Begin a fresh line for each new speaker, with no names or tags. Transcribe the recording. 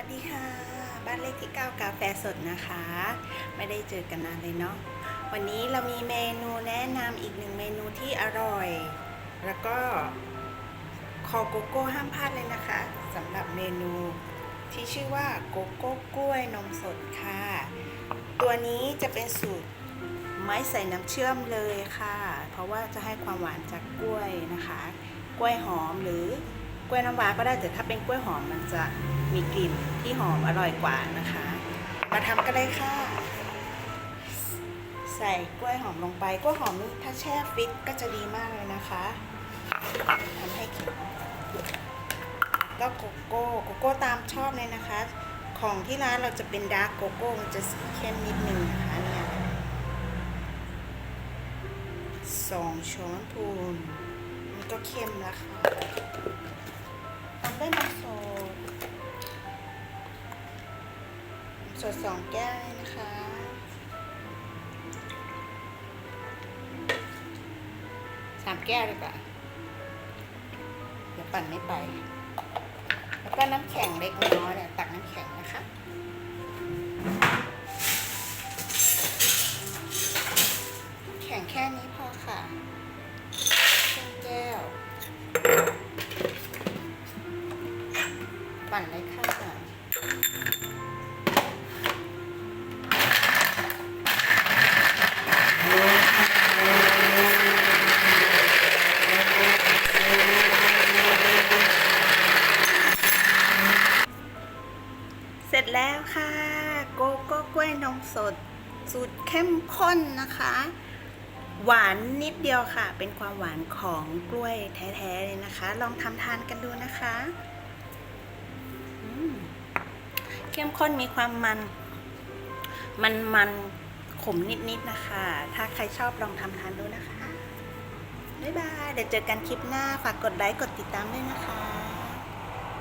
วัสดีค่ะ บ้านเลขที่ 9 กาแฟสดนะคะ ไม่ได้เจอกันนานเลยเนาะวันนี้เรามีเมนูแนะนำอีกหนึ่งเมนูที่อร่อย แล้วก็คอโกโก้ห้ามพลาดเลยนะคะสำหรับเมนูที่ชื่อว่าโกโก้กล้วยนมสดค่ะ ตัวนี้จะเป็นสูตรไม่ใส่น้ำเชื่อมเลยค่ะ เพราะว่าจะให้ความหวานจากกล้วยนะคะ กล้วยหอมหรือ กล้วยน้ำว้าก็ได้แต่ถ้าเป็นกล้วยหอมมันจะมีกลิ่นที่หอมอร่อยกว่านะคะ มาทำกันเลยค่ะ ใส่กล้วยหอมลงไปกล้วยหอมนี่ถ้าแช่ฟิตก็จะดีมากเลยนะคะทำให้แข็งก็โกโก้โกโก้ตามชอบเลยนะคะ ของที่ร้านเราจะเป็นดาร์กโกโก้มันจะสีเข้มนิดนึงนะคะเนี่ยสองช้อนพูน ก็เค็มแล้วค่ะตามด้วยน้ำโซดสดสองแก้วเลยนะคะสามแก้วดีกว่าเดี๋ยวปั่นไม่ไป แล้วก็น้ำแข็งเล็กน้อย ปั่นเลยค่ะเสร็จแล้วค่ะ โกโก้กล้วยนมสด สูตรเข้มข้นนะคะ หวานนิดเดียวค่ะ เป็นความหวานของกล้วยแท้ๆเลยนะคะ ลองทำทานกันดูนะคะ เข้มข้นมีความมัน มันมันขมนิดๆนะคะ ถ้าใครชอบลองทำทานดูนะคะ บ๊ายบาย เดี๋ยวเจอกันคลิปหน้า ฝากกดไลค์ กดติดตามด้วยนะคะ